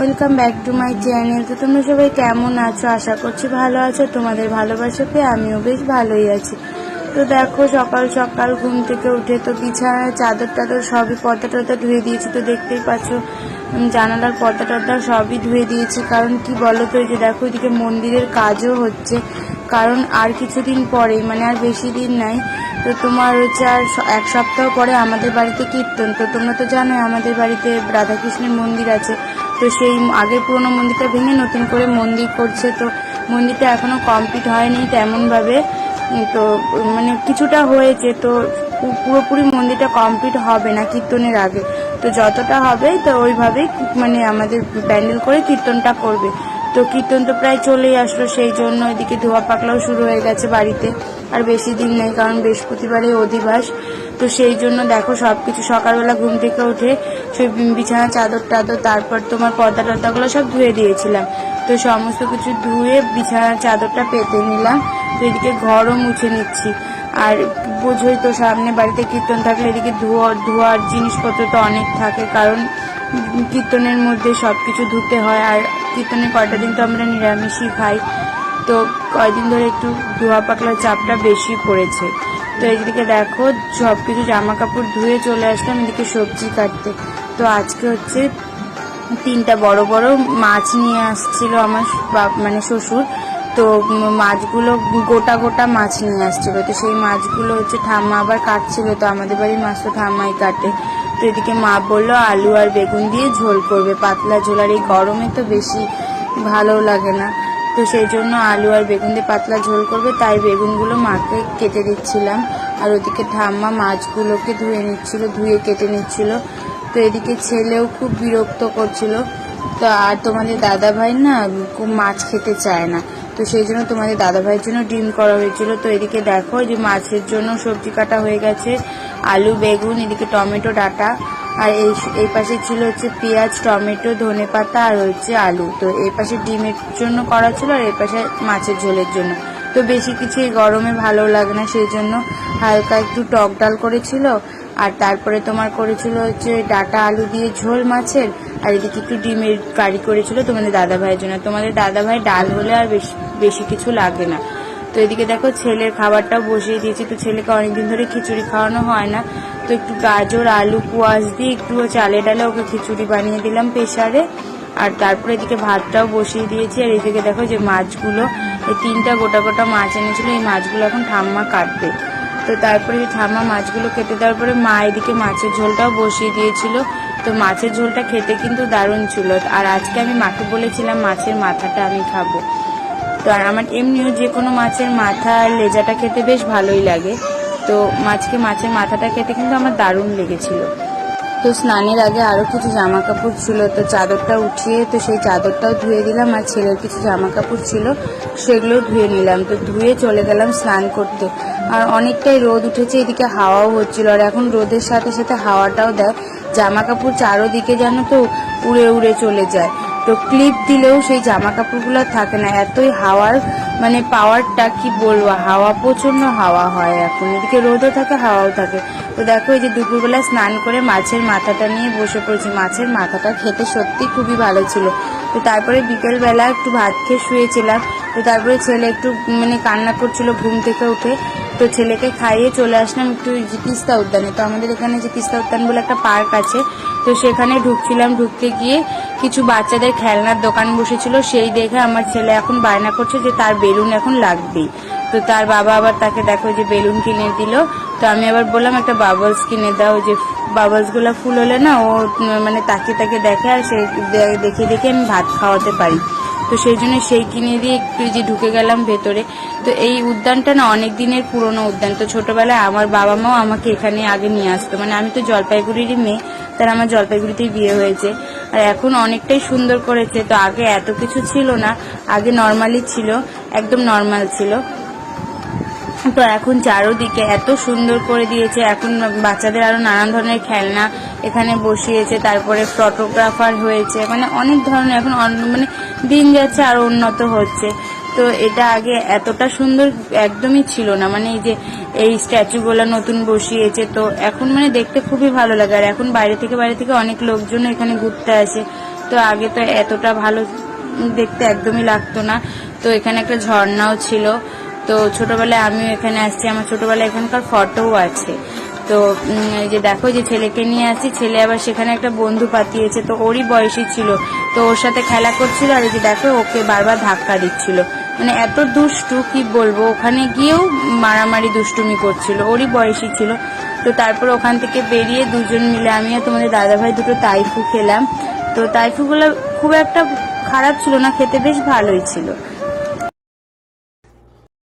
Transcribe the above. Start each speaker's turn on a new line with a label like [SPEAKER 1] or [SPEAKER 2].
[SPEAKER 1] Welcome back to my channel. তো তোমরা সবাই কেমন আছো? আশা করছি ভালো আছো। তোমাদের ভালোবাসা পেয়ে আমিও বেশ ভালোই আছি। তো দেখো, সকাল সকাল ঘুম থেকে উঠে তো বিছানায় চাদর টাদর সবই পর্দা টর্দা ধুয়ে দিয়েছি। তো দেখতেই পাচ্ছ জানালার পর্দা টর্দা সবই ধুয়ে দিয়েছি। কারণ কি বলো তো এই যে দেখো, এদিকে মন্দিরের কাজও হচ্ছে। কারণ আর কিছুদিন পরেই মানে আর বেশি দিন নাই। তো তোমার হচ্ছে আর এক সপ্তাহ পরে আমাদের বাড়িতে কীর্তন। তো তোমরা তো জানো আমাদের বাড়িতে রাধাকৃষ্ণের মন্দির আছে। তো সেই আগের পুরোনো মন্দিরটা ভেঙে নতুন করে মন্দির করছে। তো মন্দিরটা এখনও কমপ্লিট হয়নি তেমনভাবে। তো মানে কিছুটা হয়েছে। তো পুরোপুরি মন্দিরটা কমপ্লিট হবে না কীর্তনের আগে। তো যতটা হবে, তো ওইভাবেই মানে আমাদের প্যান্ডেল করে কীর্তনটা করবে। তো কীর্তন তো প্রায় চলেই আসলো, সেই জন্য এদিকে ধোয়া পাকলাও শুরু হয়ে গেছে বাড়িতে। আর বেশি দিন নেই, কারণ বৃহস্পতিবারে অধিবাস। তো সেই জন্য দেখো সব কিছু সকালবেলা ঘুম থেকে উঠে সেই বিছানা, চাদর টাদর, তারপর তোমার পর্দা টর্দাগুলো সব ধুয়ে দিয়েছিলাম। তো সমস্ত কিছু ধুয়ে বিছানার চাদরটা পেতে নিলাম। তো এদিকে ঘরও মুছে নিচ্ছি। আর বোঝোই তো সামনে বাড়িতে কীর্তন থাকলে এদিকে ধোয়া, ধোয়ার জিনিসপত্র তো অনেক থাকে, কারণ কীর্তনের মধ্যে সব কিছু ধুতে হয়, আর কীর্তনের কয়টা দিন তো আমরা নিরামিষই খাই। তো কয়দিন ধরে একটু ধোয়া পাকলার চাপটা বেশি পড়েছে। তো এইদিকে দেখো সব কিছু জামা কাপড় ধুয়ে চলে আসলাম এদিকে সবজি কাটতে। তো আজকে হচ্ছে তিনটা বড় বড় মাছ নিয়ে আসছিল আমার মানে শ্বশুর। তো মাছগুলো গোটা গোটা মাছ নিয়ে আসছিল। তো সেই মাছগুলো হচ্ছে ঠাম্মা আবার কাটছিল, তো আমাদের বাড়ির মাছ তো ঠাম্মাই কাটে। তো এদিকে মা বলল, আলু আর বেগুন দিয়ে ঝোল করবে। পাতলা ঝোল আর এই গরমে তো বেশি ভালো লাগে না। তো সেই জন্য আলু আর বেগুন দিয়ে পাতলা ঝোল করবে, তাই বেগুনগুলো মাকে কেটে দিচ্ছিলাম। আর ওদিকে ঠাম্মা মাছগুলোকে ধুয়ে নিচ্ছিল, ধুয়ে কেটে নিচ্ছিল। তো এদিকে ছেলেও খুব বিরক্ত করছিল। তো আর তোমাদের দাদা ভাই না খুব মাছ খেতে চায় না। তো সেই জন্য তোমাদের দাদা ভাইয়ের জন্য ডিম করা হয়েছিল। তো এদিকে দেখো যে মাছের জন্য সবজি কাটা হয়ে গেছে, আলু, বেগুন, এদিকে টমেটো, ডাটা, আর এই এই পাশে ছিল হচ্ছে পেঁয়াজ, টমেটো, ধনে পাতা, আর হচ্ছে আলু। তো এই পাশে ডিমের জন্য করা ছিল আর এই পাশে মাছের ঝোলের জন্য। তো বেশি কিছু গরমে ভালো লাগে না, সেই জন্য হালকা একটু টক ডাল করেছিল, আর তারপরে তোমার করেছিল হচ্ছে ডাটা, আলু দিয়ে ঝোল মাছের আর এদিকে একটু ডিমের কারি করেছিল তোমাদের দাদা ভাইয়ের জন্য। তোমাদের দাদা ভাই ডাল হলে আর বেশি বেশি কিছু লাগে না। তো এদিকে দেখো ছেলের খাবারটাও বসিয়ে দিয়েছি। তো ছেলেকে অনেকদিন ধরে খিচুড়ি খাওয়ানো হয় না। তো একটু গাজর, আলু কুয়াশ দিয়ে একটু চালে ডালে ওকে খিচুড়ি বানিয়ে দিলাম প্রেশারে আর তারপরে এদিকে ভাতটাও বসিয়ে দিয়েছি। আর এদিকে দেখো যে মাছগুলো, এই তিনটা গোটা গোটা মাছ এনেছিল। এই মাছগুলো এখন ঠাম্মা কাটবে। তো তারপরে ঠাম্মা মাছগুলো খেতে দেওয়ার পরে মা এদিকে মাছের ঝোলটাও বসিয়ে দিয়েছিল। তো মাছের ঝোলটা খেতে কিন্তু দারুণ ছিল। আর আজকে আমি মাকে বলেছিলাম, মাছের মাথাটা আমি খাব। তো আর আমার এমনিও যে কোনো মাছের মাথা আর লেজাটা খেতে বেশ ভালোই লাগে। তো মাছকে মাছের মাথাটা খেতে কিন্তু আমার দারুণ লেগেছিল। তো স্নানের আগে আরও কিছু জামা কাপড় ছিল। তো চাদরটা উঠিয়ে তো সেই চাদরটাও ধুয়ে দিলাম। আর ছেলের কিছু জামা কাপড় ছিল সেগুলো ধুয়ে নিলাম। তো ধুয়ে চলে গেলাম স্নান করতে। আর অনেকটাই রোদ উঠেছে, এদিকে হাওয়াও হচ্ছিল। আর এখন রোদের সাথে সাথে হাওয়াটাও দেয় জামা কাপড় চারোদিকে যেন তো উড়ে উড়ে চলে যায়। তো ক্লিপ দিলেও সেই জামা কাপড়গুলো থাকে না। এতই হাওয়ার মানে পাওয়ারটা কি বলব? হাওয়া প্রচণ্ড হাওয়া হয় এখন। এদিকে রোদও থাকে, হাওয়াও থাকে। তো দেখো, এই যে দুপুরবেলা স্নান করে মাছের মাথাটা নিয়ে বসে পড়েছি। মাছের মাথাটা খেতে সত্যি খুবই ভালো ছিল। তো তারপরে বিকেলবেলা একটু ভাত খেয়ে শুয়েছিলাম। তো তারপরে ছেলে একটু মানে কান্না করছিল ঘুম থেকে উঠে। তো ছেলেকে খাইয়ে চলে আসলাম একটু তিস্তা উদ্যানে। তো আমাদের এখানে যে তিস্তা উদ্যান বলে একটা পার্ক আছে তো সেখানে ঢুকছিলাম, ঢুকতে গিয়ে কিছু বাচ্চাদের খেলনার দোকান বসেছিল, সেই দেখে আমার ছেলে এখন বায়না করছে যে তার বেলুন এখন লাগবেই। তো তার বাবা আবার তাকে দেখো যে বেলুন কিনে দিল। তো আমি আবার বললাম, একটা বাবলস কিনে দাও। যে বাবলসগুলা ফুল হলে না ও মানে তাকে তাকে দেখে আর সে দেখে দেখে আমি ভাত খাওয়াতে পারি। তো সেই জন্য সেই কিনে দিয়ে একটু যে ঢুকে গেলাম ভেতরে। তো এই উদ্যানটা না অনেক দিনের পুরনো উদ্যান। তো ছোটবেলায় আমার বাবা মাও আমাকে এখানে আগে নিয়ে আসতো। মানে আমি তো জলপাইগুড়িরই মেয়ে, তার আমার জলপাইগুড়িতেই বিয়ে হয়েছে। আর এখন অনেকটাই সুন্দর করেছে। তো আগে এত কিছু ছিল না, আগে নর্মালি ছিল, একদম নর্মাল ছিল। তো এখন চারোদিকে এত সুন্দর করে দিয়েছে। এখন বাচ্চাদের আরও নানান ধরনের খেলনা এখানে বসিয়েছে, তারপরে ফটোগ্রাফার হয়েছে মানে অনেক ধরনের এখন মানে দিন যাচ্ছে আরও উন্নত হচ্ছে। তো এটা আগে এতটা সুন্দর একদমই ছিল না মানে এই যে এই স্ট্যাচুগুলো নতুন বসিয়েছে, তো এখন মানে দেখতে খুবই ভালো লাগে। আর এখন বাইরে থেকে বাইরে থেকে অনেক লোকজন এখানে ঘুরতে আসে, তো আগে তো এতটা ভালো দেখতে একদমই লাগতো না। তো এখানে একটা ঝর্ণাও ছিল তো ছোটবেলায় আমিও এখানে আসছি, আমার ছোটবেলায় এখানকার ফটোও আছে। তো এই যে দেখো যে ছেলেকে নিয়ে আসছি, ছেলে আবার সেখানে একটা বন্ধু পাতিয়েছে, তো ওরই বয়সী ছিল। তো ওর সাথে খেলা করছিল আর যে দেখো, ওকে বারবার ধাক্কা দিচ্ছিল। মানে এত দুষ্টু, কি বলব, ওখানে গিয়েও মারামারি দুষ্টুমি করছিল, ওরই বয়সী ছিল। তো তারপর ওখান থেকে বেরিয়ে দুজন মিলে আমি আর তোমাদের দাদাভাই দুটো তাইফু খেলাম। তো তাইফুগুলো খুব একটা খারাপ ছিল না, খেতে বেশ ভালোই ছিল।